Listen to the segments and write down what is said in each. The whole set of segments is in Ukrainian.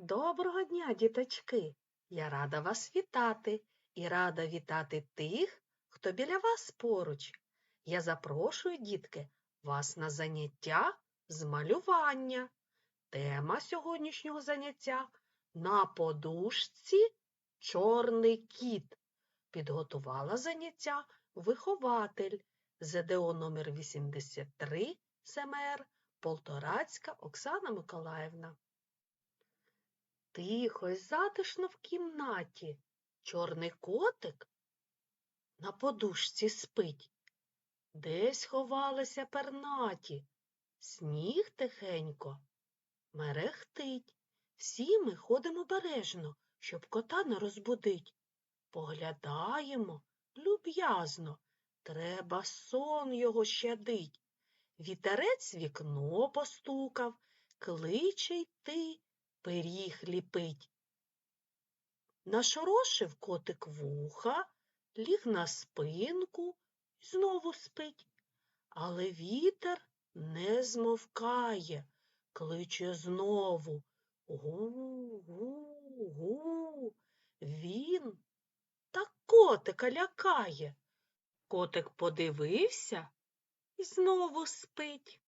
Доброго дня, діточки! Я рада вас вітати і рада вітати тих, хто біля вас поруч. Я запрошую, дітки, вас на заняття з малювання. Тема сьогоднішнього заняття на подушці чорний кіт. Підготувала заняття вихователь ЗДО номер 83 СМР Полторацька Оксана Миколаївна. Тихо й затишно в кімнаті. Чорний котик на подушці спить. Десь ховалися пернаті. Сніг тихенько мерехтить. Всі ми ходимо бережно, щоб кота не розбудить. Поглядаємо люб'язно. Треба сон його щадить. Вітерець вікно постукав, кличе йти пиріг ліпить. Нашорошив котик вуха, ліг на спинку й знову спить. Але вітер не змовкає, кличе знову гу-гу-гу. Він так котика лякає. Котик подивився і знову спить.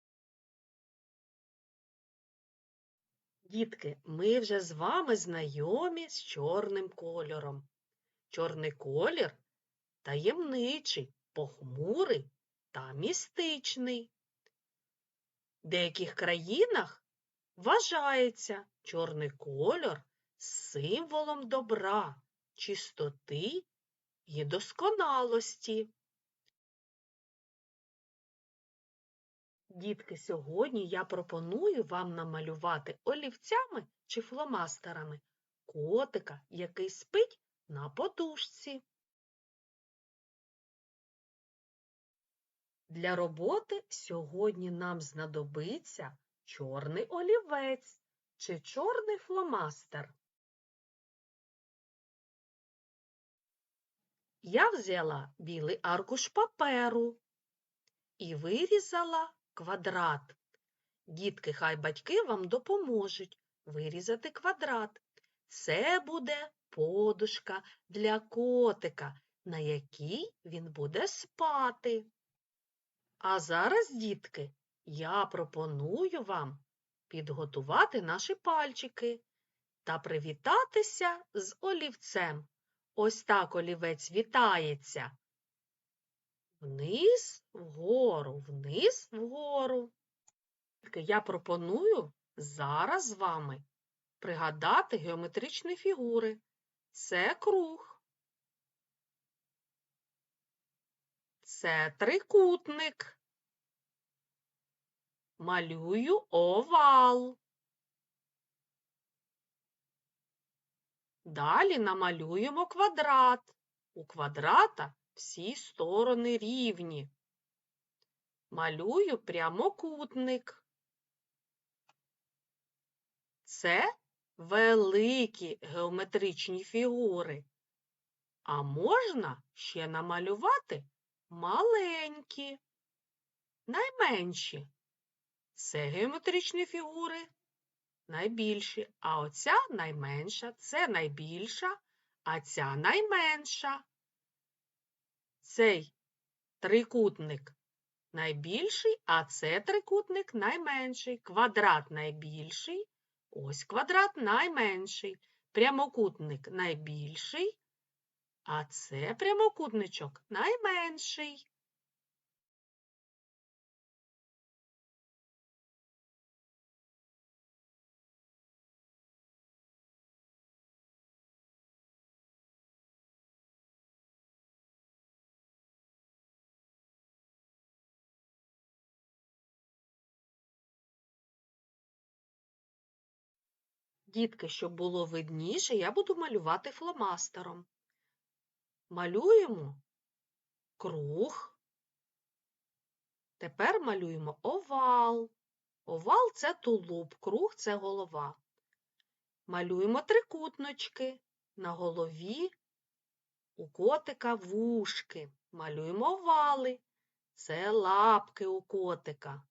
Дітки, ми вже з вами знайомі з чорним кольором. Чорний колір таємничий, похмурий та містичний. В деяких країнах вважається чорний кольор символом добра, чистоти і досконалості. Дітки, сьогодні я пропоную вам намалювати олівцями чи фломастерами котика, який спить на подушці. Для роботи сьогодні нам знадобиться чорний олівець чи чорний фломастер. Я взяла білий аркуш паперу і вирізала квадрат. Дітки, хай батьки вам допоможуть вирізати квадрат. Це буде подушка для котика, на якій він буде спати. А зараз, дітки, я пропоную вам підготувати наші пальчики та привітатися з олівцем. Ось так олівець вітається. Вниз, вгору, вниз, вгору. Я пропоную зараз з вами пригадати геометричні фігури. Це круг. Це трикутник. Малюю овал. Далі намалюємо квадрат. У квадрата всі сторони рівні. Малюю прямокутник. Це великі геометричні фігури. А можна ще намалювати маленькі, найменші. Це геометричні фігури найбільші, а оця найменша, це найбільша, а ця найменша. Цей трикутник найбільший, а це трикутник найменший. Квадрат найбільший, ось квадрат найменший. Прямокутник найбільший, а це прямокутничок найменший. Дітки, щоб було видніше, я буду малювати фломастером. Малюємо круг. Тепер малюємо овал. Овал це тулуб, круг це голова. Малюємо трикутнички. На голові у котика вушки. Малюємо овали. Це лапки у котика.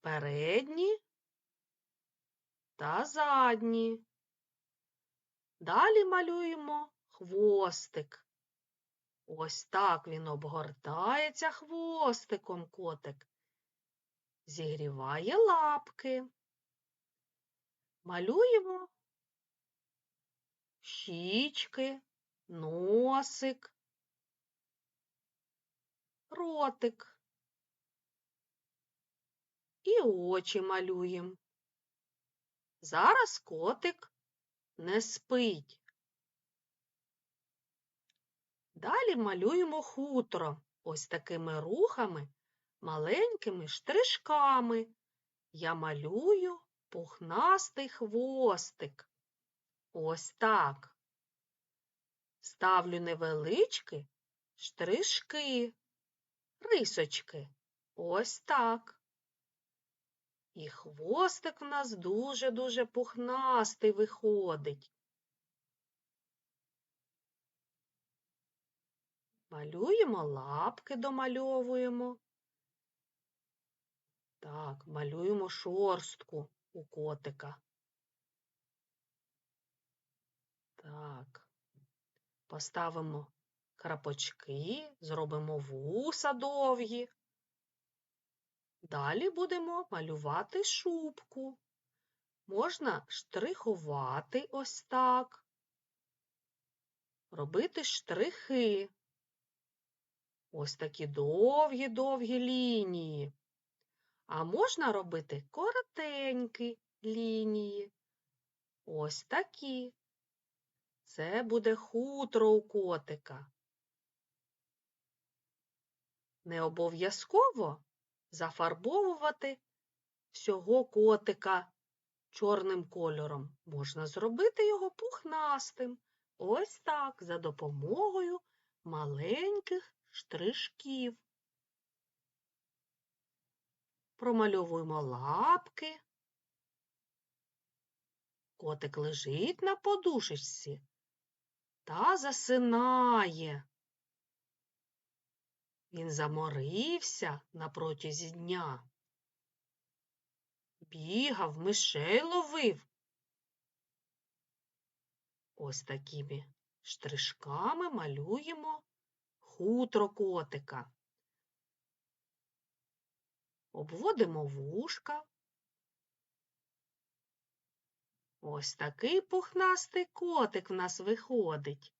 Передні та задні. Далі малюємо хвостик. Ось так він обгортається хвостиком котик. Зігріває лапки. Малюємо щічки, носик, ротик. І очі малюємо. Зараз котик не спить. Далі малюємо хутро ось такими рухами, маленькими штришками. Я малюю пухнастий хвостик. Ось так. Ставлю невеличкі штришки, рисочки. Ось так. І хвостик в нас дуже-дуже пухнастий виходить. Малюємо лапки, домальовуємо. Так, малюємо шорстку у котика. Так, поставимо крапочки, зробимо вуса довгі. Далі будемо малювати шубку. Можна штрихувати ось так, робити штрихи. Ось такі довгі-довгі лінії. А можна робити коротенькі лінії. Ось такі. Це буде хутро у котика. Не обов'язково зафарбовувати всього котика чорним кольором. Можна зробити його пухнастим. Ось так, за допомогою маленьких штришків. Промальовуємо лапки. Котик лежить на подушечці та засинає. Він заморився на протязі дня. Бігав, мишей ловив. Ось такими штришками малюємо хутро котика. Обводимо вушка. Ось такий пухнастий котик в нас виходить.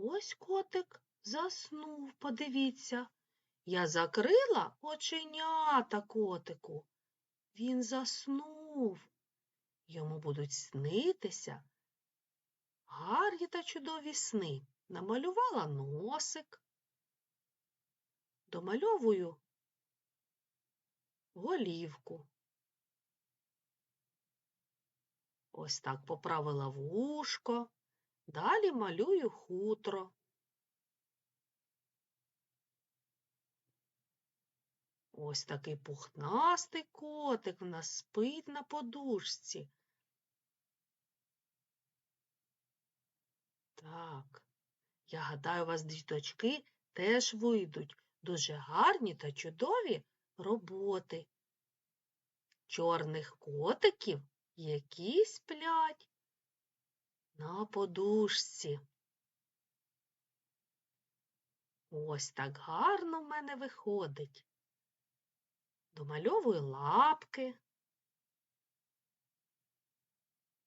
Ось котик заснув, подивіться. Я закрила оченята котику. Він заснув. Йому будуть снитися гарні та чудові сни. Намалювала носик, домальовую голівку. Ось так поправила вушко. Далі малюю хутро. Ось такий пухнастий котик в нас спить на подушці. Так, я гадаю, у вас діточки теж вийдуть дуже гарні та чудові роботи. Чорних котиків, які сплять на подушці. Ось так гарно в мене виходить. Домальовую лапки.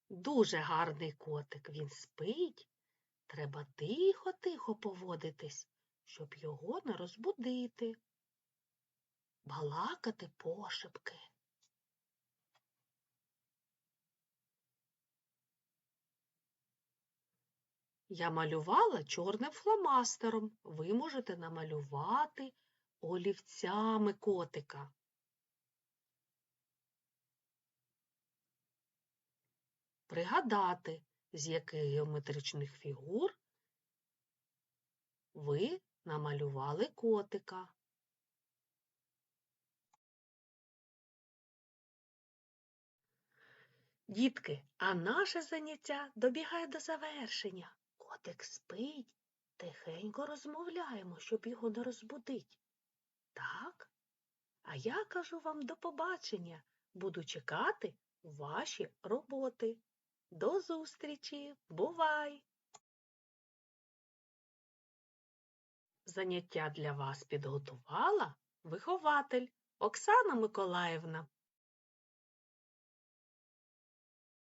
Дуже гарний котик, він спить. Треба тихо-тихо поводитись, щоб його не розбудити. Балакати пошепки. Я малювала чорним фломастером. Ви можете намалювати олівцями котика. Пригадати, з яких геометричних фігур ви намалювали котика. Дітки, а наше заняття добігає до завершення. Котик спить, тихенько розмовляємо, щоб його не розбудить. Так? А я кажу вам до побачення. Буду чекати ваші роботи. До зустрічі! Бувай! Заняття для вас підготувала вихователь Оксана Миколаївна.